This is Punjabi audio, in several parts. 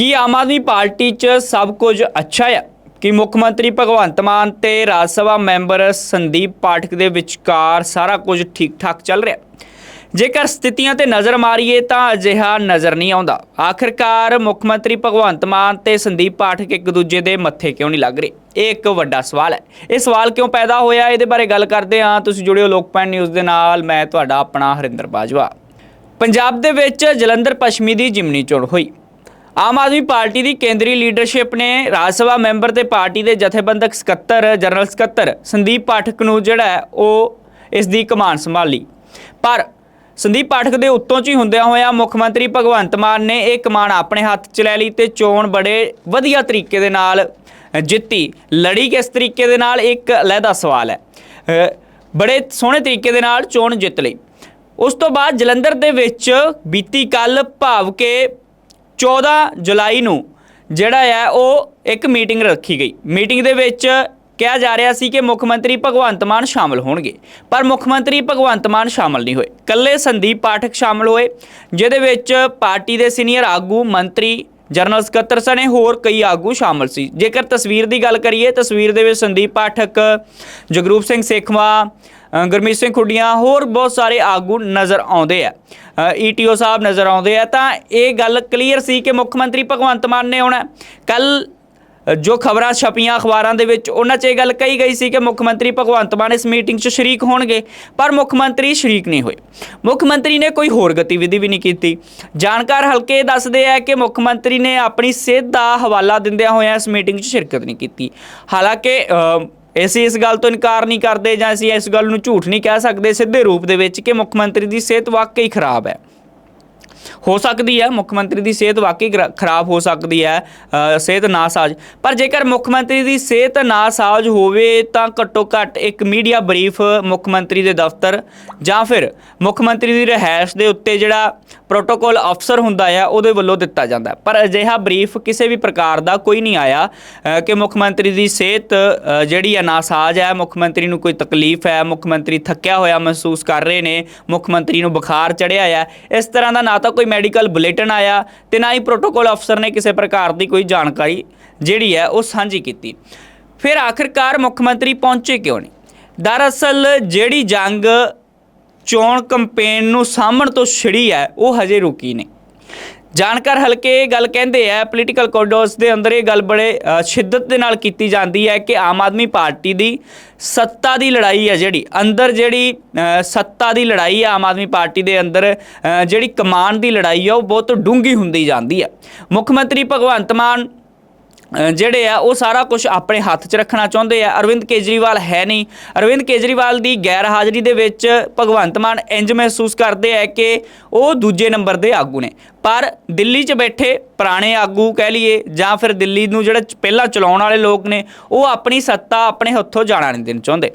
ਕੀ ਆਮ ਆਦਮੀ ਪਾਰਟੀ 'ਚ ਸਭ ਕੁਝ ਅੱਛਾ ਆ? ਕਿ ਮੁੱਖ ਮੰਤਰੀ ਭਗਵੰਤ ਮਾਨ ਤੇ ਰਾਜ ਸਭਾ ਮੈਂਬਰ ਸੰਦੀਪ ਪਾਠਕ ਦੇ ਵਿਚਕਾਰ ਸਾਰਾ ਕੁਝ ਠੀਕ ਠਾਕ ਚੱਲ ਰਿਹਾ? ਜੇਕਰ ਸਥਿਤੀਆਂ ਤੇ ਨਜ਼ਰ ਮਾਰੀਏ ਤਾਂ ਅਜਿਹਾ ਨਜ਼ਰ ਨਹੀਂ ਆਉਂਦਾ। ਆਖਿਰਕਾਰ ਮੁੱਖ ਮੰਤਰੀ ਭਗਵੰਤ ਮਾਨ ਤੇ ਸੰਦੀਪ ਪਾਠਕ ਇੱਕ ਦੂਜੇ ਦੇ ਮੱਥੇ ਕਿਉਂ ਨਹੀਂ ਲੱਗ ਰਹੇ? ਇਹ ਇੱਕ ਵੱਡਾ ਸਵਾਲ ਹੈ। ਇਹ ਸਵਾਲ ਕਿਉਂ ਪੈਦਾ ਹੋਇਆ? ਇਹਦੇ ਬਾਰੇ ਗੱਲ ਕਰਦੇ ਹਾਂ। ਤੁਸੀਂ ਜੁੜਿਓ ਲੋਕਪਾਲ ਨਿਊਜ਼ ਦੇ ਨਾਲ। ਮੈਂ ਤੁਹਾਡਾ ਆਪਣਾ ਹਰਿੰਦਰ ਬਾਜਵਾ। ਪੰਜਾਬ ਦੇ ਵਿੱਚ ਜਲੰਧਰ ਪੱਛਮੀ ਦੀ ਜਿਮਨੀ ਚੋਣ ਹੋਈ। ਆਮ ਆਦਮੀ ਪਾਰਟੀ ਦੀ ਕੇਂਦਰੀ ਲੀਡਰਸ਼ਿਪ ਨੇ ਰਾਜ ਸਭਾ ਮੈਂਬਰ ਤੇ ਪਾਰਟੀ ਦੇ ਜਥੇਬੰਦਕ ਸਕੱਤਰ, ਜਨਰਲ ਸਕੱਤਰ ਸੰਦੀਪ ਪਾਠਕ ਨੂੰ ਜਿਹੜਾ ਉਹ ਇਸ ਦੀ ਕਮਾਨ ਸੰਭਾਲੀ। ਪਰ ਸੰਦੀਪ ਪਾਠਕ ਦੇ ਉੱਤੋਂ ਚ ਹੀ ਹੁੰਦਿਆਂ ਹੋਇਆਂ ਮੁੱਖ ਮੰਤਰੀ ਭਗਵੰਤ ਮਾਨ ਨੇ ਇਹ ਕਮਾਨ ਆਪਣੇ ਹੱਥ 'ਚ ਲੈ ਲਈ ਤੇ ਚੋਣ ਬੜੇ ਵਧੀਆ ਤਰੀਕੇ ਦੇ ਨਾਲ ਜਿੱਤੀ। ਲੜੀ ਕਿਸ ਤਰੀਕੇ ਦੇ ਨਾਲ? ਇੱਕ ਅਲੱਗਾ ਸਵਾਲ ਹੈ। ਬੜੇ ਸੋਹਣੇ ਤਰੀਕੇ ਦੇ ਨਾਲ ਚੋਣ ਜਿੱਤ ਲਈ। ਉਸ ਤੋਂ ਬਾਅਦ ਜਲੰਧਰ ਦੇ ਵਿੱਚ ਬੀਤੀ ਕੱਲ ਭਾਵ ਕੇ 14 ਜੁਲਾਈ ਨੂੰ ਜਿਹੜਾ ਹੈ ਉਹ ਇੱਕ ਮੀਟਿੰਗ ਰੱਖੀ ਗਈ। ਮੀਟਿੰਗ ਦੇ ਵਿੱਚ ਕਿਹਾ ਜਾ ਰਿਹਾ ਸੀ ਕਿ ਮੁੱਖ ਮੰਤਰੀ ਭਗਵੰਤ ਮਾਨ ਸ਼ਾਮਲ ਹੋਣਗੇ, ਪਰ ਮੁੱਖ ਮੰਤਰੀ ਭਗਵੰਤ ਮਾਨ ਸ਼ਾਮਲ ਨਹੀਂ ਹੋਏ। ਕੱਲੇ ਸੰਦੀਪ ਪਾਠਕ ਸ਼ਾਮਲ ਹੋਏ, ਜਿਹਦੇ ਵਿੱਚ ਪਾਰਟੀ ਦੇ ਸੀਨੀਅਰ ਆਗੂ ਮੰਤਰੀ ਜਨਰਲ ਸਕੱਤਰ ਸਣੇ, ਹੋਰ ਕਈ ਆਗੂ ਸ਼ਾਮਲ ਸੀ। ਜੇਕਰ ਤਸਵੀਰ ਦੀ ਗੱਲ ਕਰੀਏ, ਤਸਵੀਰ ਦੇ ਵਿੱਚ ਸੰਦੀਪ ਪਾਠਕ ਜਗਰੂਪ ਸਿੰਘ ਸੇਖਵਾ ਗੁਰਮੀਤ ਸਿੰਘ ਖੁੱਡੀਆਂ, ਹੋਰ ਬਹੁਤ ਸਾਰੇ ਆਗੂ ਨਜ਼ਰ ਆਉਂਦੇ ਆ। ਈਟੀਓ ਸਾਹਿਬ ਨਜ਼ਰ ਆਉਂਦੇ ਆ। ਤਾਂ ਇਹ ਗੱਲ ਕਲੀਅਰ ਸੀ ਕਿ ਮੁੱਖ ਮੰਤਰੀ ਭਗਵੰਤ ਮਾਨ ਨੇ ਆਉਣਾ ਕੱਲ ਜੋ ਖਬਰਾਂ ਛਪੀਆਂ ਅਖਬਾਰਾਂ ਦੇ ਵਿੱਚ, ਉਹਨਾਂ 'ਚ ਇਹ ਗੱਲ ਕਹੀ ਗਈ ਸੀ ਕਿ ਮੁੱਖ ਮੰਤਰੀ ਭਗਵੰਤ ਮਾਨ ਇਸ ਮੀਟਿੰਗ 'ਚ ਸ਼ਰੀਕ ਹੋਣਗੇ, ਪਰ ਮੁੱਖ ਮੰਤਰੀ ਸ਼ਰੀਕ ਨਹੀਂ ਹੋਏ। ਮੁੱਖ ਮੰਤਰੀ ਨੇ ਕੋਈ ਹੋਰ ਗਤੀਵਿਧੀ ਵੀ ਨਹੀਂ ਕੀਤੀ। ਜਾਣਕਾਰ ਹਲਕੇ ਦੱਸਦੇ ਆ ਕਿ ਮੁੱਖ ਮੰਤਰੀ ਨੇ ਆਪਣੀ ਸਿਹਤ ਦਾ ਹਵਾਲਾ ਦਿੰਦਿਆਂ ਹੋਇਆਂ ਇਸ ਮੀਟਿੰਗ 'ਚ ਸ਼ਿਰਕਤ ਨਹੀਂ ਕੀਤੀ। ਹਾਲਾਂਕਿ ਅਸੀਂ ਇਸ ਗੱਲ ਤੋਂ ਇਨਕਾਰ ਨਹੀਂ ਕਰਦੇ ਜਾਂ ਅਸੀਂ ਇਸ ਗੱਲ ਨੂੰ ਝੂਠ ਨਹੀਂ ਕਹਿ ਸਕਦੇ, ਸਿੱਧੇ ਰੂਪ ਦੇ ਵਿੱਚ ਕਿ ਮੁੱਖ ਮੰਤਰੀ ਦੀ ਸਿਹਤ ਵਾਕਈ ਖਰਾਬ ਹੈ। ਹੋ ਸਕਦੀ ਹੈ, ਮੁੱਖ ਮੰਤਰੀ ਦੀ ਸਿਹਤ ਵਾਕਈ ਖਰਾਬ ਹੋ ਸਕਦੀ ਹੈ ਸਿਹਤ ਨਾਸਾਜ। ਪਰ ਜੇਕਰ ਮੁੱਖ ਮੰਤਰੀ ਦੀ ਸਿਹਤ ਨਾਸਾਜ ਹੋਵੇ, ਤਾਂ ਘੱਟੋ ਘੱਟ ਇੱਕ ਮੀਡੀਆ ਬਰੀਫ ਮੁੱਖ ਮੰਤਰੀ ਦੇ ਦਫ਼ਤਰ ਜਾਂ ਫਿਰ ਮੁੱਖ ਮੰਤਰੀ ਦੀ ਰਹਿائش ਦੇ ਉੱਤੇ ਜਿਹੜਾ ਪ੍ਰੋਟੋਕੋਲ ਅਫਸਰ ਹੁੰਦਾ ਹੈ ਉਹਦੇ ਵੱਲੋਂ ਦਿੱਤਾ ਜਾਂਦਾ ਪਰ ਅਜਿਹਾ ਬਰੀਫ ਕਿਸੇ ਵੀ ਪ੍ਰਕਾਰ ਦਾ ਕੋਈ ਨਹੀਂ ਆਇਆ ਕਿ ਮੁੱਖ ਮੰਤਰੀ ਦੀ ਸਿਹਤ ਜਿਹੜੀ ਹੈ ਨਾਸਾਜ ਹੈ, ਮੁੱਖ ਮੰਤਰੀ ਨੂੰ ਕੋਈ ਤਕਲੀਫ ਹੈ, ਮੁੱਖ ਮੰਤਰੀ ਥੱਕਿਆ ਹੋਇਆ ਮਹਿਸੂਸ ਕਰ ਰਹੇ ਨੇ, ਮੁੱਖ ਮੰਤਰੀ ਨੂੰ ਬੁਖਾਰ ਚੜਿਆ ਹੈ ਇਸ ਤਰ੍ਹਾਂ ਦਾ ਨਾ ਤਾਂ ਕੋਈ ਮੈਡੀਕਲ ਬੁਲੇਟਿਨ ਆਇਆ ਤੇ ਨਾ ਹੀ ਪ੍ਰੋਟੋਕੋਲ ਅਫਸਰ ਨੇ ਕਿਸੇ ਪ੍ਰਕਾਰ ਦੀ ਕੋਈ ਜਾਣਕਾਰੀ ਜਿਹੜੀ ਹੈ ਉਹ ਸਾਂਝੀ ਕੀਤੀ। ਫਿਰ ਆਖਿਰਕਾਰ ਮੁੱਖ ਮੰਤਰੀ ਪਹੁੰਚੇ ਕਿਉਂ ਨਹੀਂ? ਦਰਅਸਲ ਜਿਹੜੀ ਜੰਗ ਚੋਣ ਕੰਪੇਨ ਨੂੰ ਸਾਹਮਣ ਤੋਂ ਛਿੜੀ ਹੈ, ਉਹ ਹਜੇ ਰੁਕੀ ਨਹੀਂ। ਜਾਣਕਾਰ ਹਲਕੇ ਇਹ ਗੱਲ ਕਹਿੰਦੇ ਆ ਪੋਲੀਟੀਕਲ ਕੋਰੀਡੋਰਸ ਦੇ ਅੰਦਰ ਇਹ ਗੱਲ ਬੜੇ ਸ਼ਿੱਦਤ ਦੇ ਨਾਲ ਕੀਤੀ ਜਾਂਦੀ ਹੈ ਕਿ ਆਮ ਆਦਮੀ ਪਾਰਟੀ ਦੀ ਸੱਤਾ ਦੀ ਲੜਾਈ ਹੈ ਜਿਹੜੀ, ਅੰਦਰ ਜਿਹੜੀ ਸੱਤਾ ਦੀ ਲੜਾਈ ਹੈ ਆਮ ਆਦਮੀ ਪਾਰਟੀ ਦੇ ਅੰਦਰ ਜਿਹੜੀ ਕਮਾਨ ਦੀ ਲੜਾਈ ਹੈ ਉਹ ਬਹੁਤ ਡੂੰਗੀ ਹੁੰਦੀ ਜਾਂਦੀ ਹੈ। ਮੁੱਖ ਮੰਤਰੀ ਭਗਵੰਤ ਮਾਨ ਜਿਹੜੇ ਆ, ਉਹ ਸਾਰਾ ਕੁਝ ਆਪਣੇ ਹੱਥ 'ਚ ਰੱਖਣਾ ਚਾਹੁੰਦੇ ਆ। ਅਰਵਿੰਦ ਕੇਜਰੀਵਾਲ ਹੈ ਨਹੀਂ। ਅਰਵਿੰਦ ਕੇਜਰੀਵਾਲ ਦੀ ਗੈਰ ਹਾਜ਼ਰੀ ਦੇ ਵਿੱਚ ਭਗਵੰਤ ਮਾਨ ਇੰਜ ਮਹਿਸੂਸ ਕਰਦੇ ਆ ਕਿ ਉਹ ਦੂਜੇ ਨੰਬਰ ਦੇ ਆਗੂ ਨੇ। ਪਰ ਦਿੱਲੀ 'ਚ ਬੈਠੇ ਪੁਰਾਣੇ ਆਗੂ ਕਹਿ ਲਈਏ, ਜਾਂ ਫਿਰ ਦਿੱਲੀ ਨੂੰ ਜਿਹੜਾ ਪਹਿਲਾਂ ਚਲਾਉਣ ਵਾਲੇ ਲੋਕ ਨੇ, ਉਹ ਆਪਣੀ ਸੱਤਾ ਆਪਣੇ ਹੱਥੋਂ ਜਾਣਾ ਨਹੀਂ ਦੇਣਾ ਚਾਹੁੰਦੇ।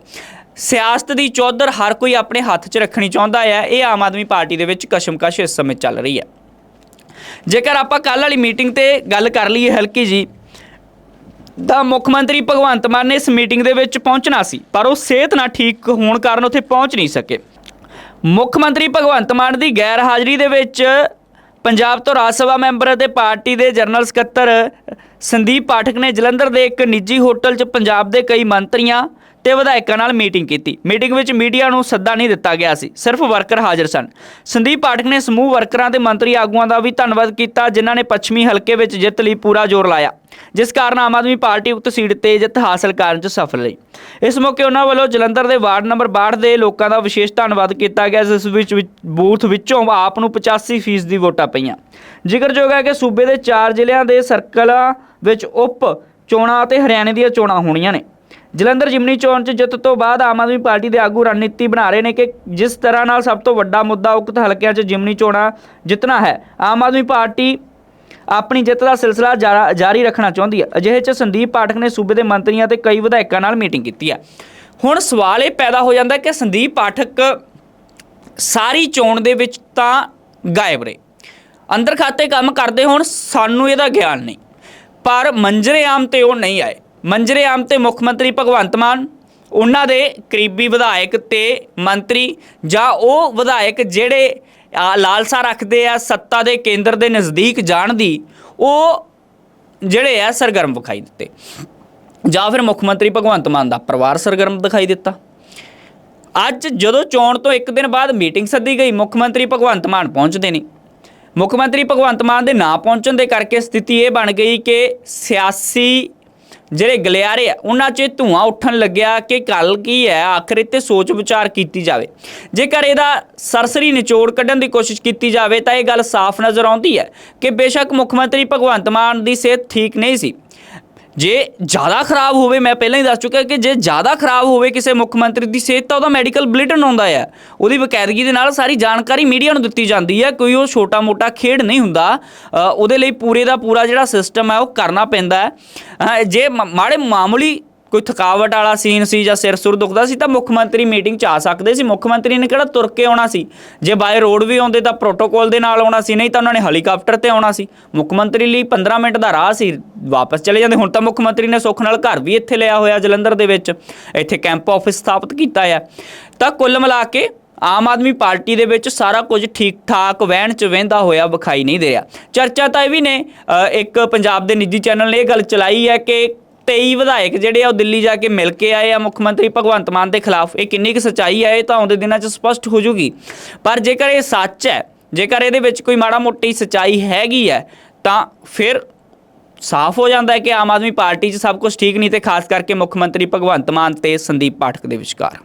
ਸਿਆਸਤ ਦੀ ਚੌਧਰ ਹਰ ਕੋਈ ਆਪਣੇ ਹੱਥ 'ਚ ਰੱਖਣੀ ਚਾਹੁੰਦਾ ਹੈ ਇਹ ਆਮ ਆਦਮੀ ਪਾਰਟੀ ਦੇ ਵਿੱਚ ਕਸ਼ਮਕਸ਼ ਇਸ ਸਮੇਂ ਚੱਲ ਰਹੀ ਹੈ ਜੇਕਰ ਆਪਾਂ ਕੱਲ ਵਾਲੀ ਮੀਟਿੰਗ ਤੇ ਗੱਲ ਕਰ ਲਈਏ ਹਲਕੀ ਜੀ ਦਾ ਮੁੱਖ ਮੰਤਰੀ ਭਗਵੰਤ ਮਾਨ ਨੇ ਇਸ ਮੀਟਿੰਗ ਦੇ ਵਿੱਚ ਪਹੁੰਚਣਾ ਸੀ, ਪਰ ਉਹ ਸਿਹਤ ਨਾ ਠੀਕ ਹੋਣ ਕਾਰਨ ਉੱਥੇ ਪਹੁੰਚ ਨਹੀਂ ਸਕੇ। ਮੁੱਖ ਮੰਤਰੀ ਭਗਵੰਤ ਮਾਨ ਦੀ ਗੈਰ ਹਾਜ਼ਰੀ ਦੇ ਵਿੱਚ ਪੰਜਾਬ ਤੋਂ ਰਾਜ ਸਭਾ ਮੈਂਬਰ ਅਤੇ ਪਾਰਟੀ ਦੇ ਜਨਰਲ ਸਕੱਤਰ ਸੰਦੀਪ ਪਾਠਕ ਨੇ ਜਲੰਧਰ ਦੇ ਇੱਕ ਨਿੱਜੀ ਹੋਟਲ 'ਚ ਪੰਜਾਬ ਦੇ ਕਈ ਮੰਤਰੀਆਂ ਤੇ ਵਿਧਾਇਕਾਂ ਨਾਲ ਮੀਟਿੰਗ ਕੀਤੀ। ਮੀਟਿੰਗ ਵਿੱਚ ਮੀਡੀਆ ਨੂੰ ਸੱਦਾ ਨਹੀਂ ਦਿੱਤਾ ਗਿਆ ਸੀ। ਸਿਰਫ ਵਰਕਰ ਹਾਜ਼ਰ ਸਨ। ਸੰਦੀਪ ਪਾਠਕ ਨੇ ਸਮੂਹ ਵਰਕਰਾਂ ਤੇ ਮੰਤਰੀ ਆਗੂਆਂ ਦਾ ਵੀ ਧੰਨਵਾਦ ਕੀਤਾ, ਜਿਨ੍ਹਾਂ ਨੇ ਪੱਛਮੀ ਹਲਕੇ ਵਿੱਚ ਜਿੱਤ ਲਈ ਪੂਰਾ ਜ਼ੋਰ ਲਾਇਆ, ਜਿਸ ਕਾਰਨ ਆਮ ਆਦਮੀ ਪਾਰਟੀ ਉਕਤ ਸੀਟ ਤੇ ਜਿੱਤ ਹਾਸਲ ਕਰਨ 'ਚ ਸਫਲ ਰਹੀ। ਇਸ ਮੌਕੇ ਉਹਨਾਂ ਵੱਲੋਂ ਜਲੰਧਰ ਦੇ ਵਾਰਡ ਨੰਬਰ 62 ਦੇ ਲੋਕਾਂ ਦਾ ਵਿਸ਼ੇਸ਼ ਧੰਨਵਾਦ ਕੀਤਾ ਗਿਆ, ਜਿਸ ਵਿੱਚ ਵਿੱਚ ਬੂਥ ਵਿੱਚੋਂ ਆਪ ਨੂੰ 85% ਦੀ ਵੋਟਾਂ ਪਈਆਂ। ਜ਼ਿਕਰਯੋਗ ਹੈ ਕਿ ਸੂਬੇ ਦੇ ਚਾਰ ਜ਼ਿਲ੍ਹਿਆਂ ਦੇ ਸਰਕਲਾਂ ਵਿੱਚ ਉਪ ਚੋਣਾਂ ਅਤੇ ਹਰਿਆਣੇ ਦੀਆਂ ਚੋਣਾਂ ਹੋਣੀਆਂ ਨੇ। ਜਲੰਧਰ ਜਿਮਨੀ ਚੋਣ 'ਚ ਜਿੱਤ ਤੋਂ ਬਾਅਦ ਆਮ ਆਦਮੀ ਪਾਰਟੀ ਦੇ ਆਗੂ ਰਣਨੀਤੀ ਬਣਾ ਰਹੇ ਨੇ ਕਿ ਜਿਸ ਤਰ੍ਹਾਂ ਨਾਲ ਸਭ ਤੋਂ ਵੱਡਾ ਮੁੱਦਾ ਉਕਤ ਹਲਕਿਆਂ 'ਚ ਜਿਮਨੀ ਚੋਣਾਂ ਜਿੱਤਣਾ ਹੈ, ਆਮ ਆਦਮੀ ਪਾਰਟੀ ਆਪਣੀ ਜਿੱਤ ਦਾ ਸਿਲਸਿਲਾ ਜਾਰਾ- ਜਾਰੀ ਰੱਖਣਾ ਚਾਹੁੰਦੀ ਹੈ। ਅਜਿਹੇ 'ਚ ਸੰਦੀਪ ਪਾਠਕ ਨੇ ਸੂਬੇ ਦੇ ਮੰਤਰੀਆਂ ਤੇ ਕਈ ਵਿਧਾਇਕਾਂ ਨਾਲ ਮੀਟਿੰਗ ਕੀਤੀ ਹੈ। ਹੁਣ ਸਵਾਲ ਇਹ ਪੈਦਾ ਹੋ ਜਾਂਦਾ ਕਿ ਸੰਦੀਪ ਪਾਠਕ ਸਾਰੀ ਚੋਣ ਦੇ ਵਿੱਚ ਤਾਂ ਗਾਇਬ ਰਹੇ। ਅੰਦਰ ਖਾਤੇ ਕੰਮ ਕਰਦੇ ਹੋਣ, ਸਾਨੂੰ ਇਹਦਾ ਗਿਆਨ ਨਹੀਂ। ਪਰ ਮੰਜਰੇ ਆਮ ਤੇ ਉਹ ਨਹੀਂ ਆਏ। ਮੰਜਰੇਆਮ ਤੇ ਮੁੱਖ ਮੰਤਰੀ ਭਗਵੰਤ ਮਾਨ, ਉਹਨਾਂ ਦੇ ਕਰੀਬੀ ਵਿਧਾਇਕ ਤੇ ਮੰਤਰੀ ਜਾਂ ਉਹ ਵਿਧਾਇਕ ਜਿਹੜੇ ਲਾਲਸਾ ਰੱਖਦੇ ਆ, ਸੱਤਾ ਦੇ ਕੇਂਦਰ ਦੇ ਨਜ਼ਦੀਕ ਜਾਣ ਦੀ, ਉਹ ਜਿਹੜੇ ਆ ਸਰਗਰਮ ਵਿਖਾਈ ਦਿੱਤੇ। ਜਾਂ ਫਿਰ ਮੁੱਖ ਮੰਤਰੀ ਭਗਵੰਤ ਮਾਨ ਦਾ ਪਰਿਵਾਰ ਸਰਗਰਮ ਦਿਖਾਈ ਦਿੱਤਾ। ਅੱਜ ਜਦੋਂ ਚੋਣ ਤੋਂ ਇੱਕ ਦਿਨ ਬਾਅਦ ਮੀਟਿੰਗ ਸੱਦੀ ਗਈ, ਮੁੱਖ ਮੰਤਰੀ ਭਗਵੰਤ ਮਾਨ ਪਹੁੰਚਦੇ ਨਹੀਂ ਮੁੱਖ ਮੰਤਰੀ ਭਗਵੰਤ ਮਾਨ ਦੇ ਨਾ ਪਹੁੰਚਣ ਦੇ ਕਰਕੇ ਸਥਿਤੀ ਇਹ ਬਣ ਗਈ ਕਿ ਸਿਆਸੀ ਜਿਹੜੇ ਗਲਿਆਰੇ ਆ, ਉਹਨਾਂ 'ਚ ਧੂਆਂ ਉੱਠਣ ਲੱਗਿਆ ਕਿ ਗੱਲ ਕੀ ਹੈ, ਆਖਰ 'ਤੇ ਸੋਚ ਵਿਚਾਰ ਕੀਤੀ ਜਾਵੇ। ਜੇਕਰ ਇਹਦਾ ਸਰਸਰੀ ਨਿਚੋੜ ਕੱਢਣ ਦੀ ਕੋਸ਼ਿਸ਼ ਕੀਤੀ ਜਾਵੇ, ਤਾਂ ਇਹ ਗੱਲ ਸਾਫ਼ ਨਜ਼ਰ ਆਉਂਦੀ ਹੈ ਕਿ ਬੇਸ਼ੱਕ ਮੁੱਖ ਮੰਤਰੀ ਭਗਵੰਤ ਮਾਨ ਦੀ ਸਿਹਤ ਠੀਕ ਨਹੀਂ ਸੀ। ਜੇ ਜ਼ਿਆਦਾ ਖਰਾਬ ਹੋਵੇ, ਮੈਂ ਪਹਿਲਾਂ ਹੀ ਦੱਸ ਚੁੱਕਿਆ ਕਿ ਜੇ ਜ਼ਿਆਦਾ ਖਰਾਬ ਹੋਵੇ ਕਿਸੇ ਮੁੱਖ ਮੰਤਰੀ ਦੀ ਸਿਹਤ, ਤਾਂ ਉਹਦਾ ਮੈਡੀਕਲ ਬੁਲੇਟਿਨ ਆਉਂਦਾ ਹੈ ਉਹਦੀ ਬਕਾਇਦਗੀ ਦੇ ਨਾਲ ਸਾਰੀ ਜਾਣਕਾਰੀ ਮੀਡੀਆ ਨੂੰ ਦਿੱਤੀ ਜਾਂਦੀ ਹੈ ਕੋਈ ਉਹ ਛੋਟਾ ਮੋਟਾ ਖੇਡ ਨਹੀਂ ਹੁੰਦਾ। ਉਹਦੇ ਲਈ ਪੂਰੇ ਦਾ ਪੂਰਾ ਜਿਹੜਾ ਸਿਸਟਮ ਹੈ ਉਹ ਕਰਨਾ ਪੈਂਦਾ ਹੈ। ਜੇ ਮ- ਮਾੜੇ ਮਾਮੂਲੀ ਕੋਈ ਥਕਾਵਟ ਵਾਲਾ ਸੀਨ ਸੀ ਜਾਂ ਸਿਰ ਸੁਰ ਦੁਖਦਾ ਸੀ, ਤਾਂ ਮੁੱਖ ਮੰਤਰੀ ਮੀਟਿੰਗ 'ਚ ਆ ਸਕਦੇ ਸੀ। ਮੁੱਖ ਮੰਤਰੀ ਨੇ ਕਿਹੜਾ ਤੁਰ ਕੇ ਆਉਣਾ ਸੀ? ਜੇ ਬਾਏ ਰੋਡ ਵੀ ਆਉਂਦੇ, ਤਾਂ ਪ੍ਰੋਟੋਕੋਲ ਦੇ ਨਾਲ ਆਉਣਾ ਸੀ, ਨਹੀਂ ਤਾਂ ਉਹਨਾਂ ਨੇ ਹੈਲੀਕਾਪਟਰ ਤੇ ਆਉਣਾ ਸੀ। ਮੁੱਖ ਮੰਤਰੀ ਲਈ 15 ਮਿੰਟ ਦਾ ਰਾਹ ਸੀ। ਵਾਪਸ ਚਲੇ ਜਾਂਦੇ। ਹੁਣ ਤਾਂ ਮੁੱਖ ਮੰਤਰੀ ਨੇ ਸੁੱਖ ਨਾਲ ਘਰ ਵੀ ਇੱਥੇ ਲਿਆ ਹੋਇਆ ਜਲੰਧਰ ਦੇ ਵਿੱਚ। ਇੱਥੇ ਕੈਂਪ ਆਫਿਸ ਸਥਾਪਿਤ ਕੀਤਾ ਹੈ ਤਾਂ ਕੁੱਲ ਮਿਲਾ ਕੇ ਆਮ ਆਦਮੀ ਪਾਰਟੀ ਦੇ ਵਿੱਚ ਸਾਰਾ ਕੁਝ ਠੀਕ ਠਾਕ ਵਹਿਣ ਚ ਵਹਿੰਦਾ ਹੋਇਆ ਵਿਖਾਈ ਨਹੀਂ ਦੇ ਰਿਹਾ। ਚਰਚਾ ਤਾਂ ਇਹ ਵੀ ਨੇ ਇੱਕ ਪੰਜਾਬ ਦੇ ਨਿੱਜੀ ਚੈਨਲ ਨੇ ਇਹ ਗੱਲ ਚਲਾਈ ਹੈ ਕਿ 23 ਵਿਧਾਇਕ ਜਿਹੜੇ ਆ ਉਹ ਦਿੱਲੀ ਜਾ ਕੇ ਮਿਲ ਕੇ ਆਏ ਆ। ਮੁੱਖ ਮੰਤਰੀ ਭਗਵੰਤ ਮਾਨ ਦੇ ਖਿਲਾਫ ਇਹ ਕਿੰਨੀ ਕੁ ਸੱਚਾਈ ਹੈ, ਇਹ ਤਾਂ ਆਉਂਦੇ ਦਿਨਾਂ 'ਚ ਸਪਸ਼ਟ ਹੋ ਜੂਗੀ। ਪਰ ਜੇਕਰ ਇਹ ਸੱਚ ਹੈ, ਜੇਕਰ ਇਹਦੇ ਵਿੱਚ ਕੋਈ ਮਾੜਾ ਮੋਟੀ ਸੱਚਾਈ ਹੈਗੀ ਹੈ, ਤਾਂ ਫਿਰ ਸਾਫ਼ ਹੋ ਜਾਂਦਾ ਹੈ ਕਿ ਆਮ ਆਦਮੀ ਪਾਰਟੀ 'ਚ ਸਭ ਕੁਝ ਠੀਕ ਨਹੀਂ ਤੇ ਖਾਸ ਕਰਕੇ ਮੁੱਖ ਮੰਤਰੀ ਭਗਵੰਤ ਮਾਨ ਤੇ ਸੰਦੀਪ ਪਾਠਕ ਦੇ ਵਿਚਕਾਰ।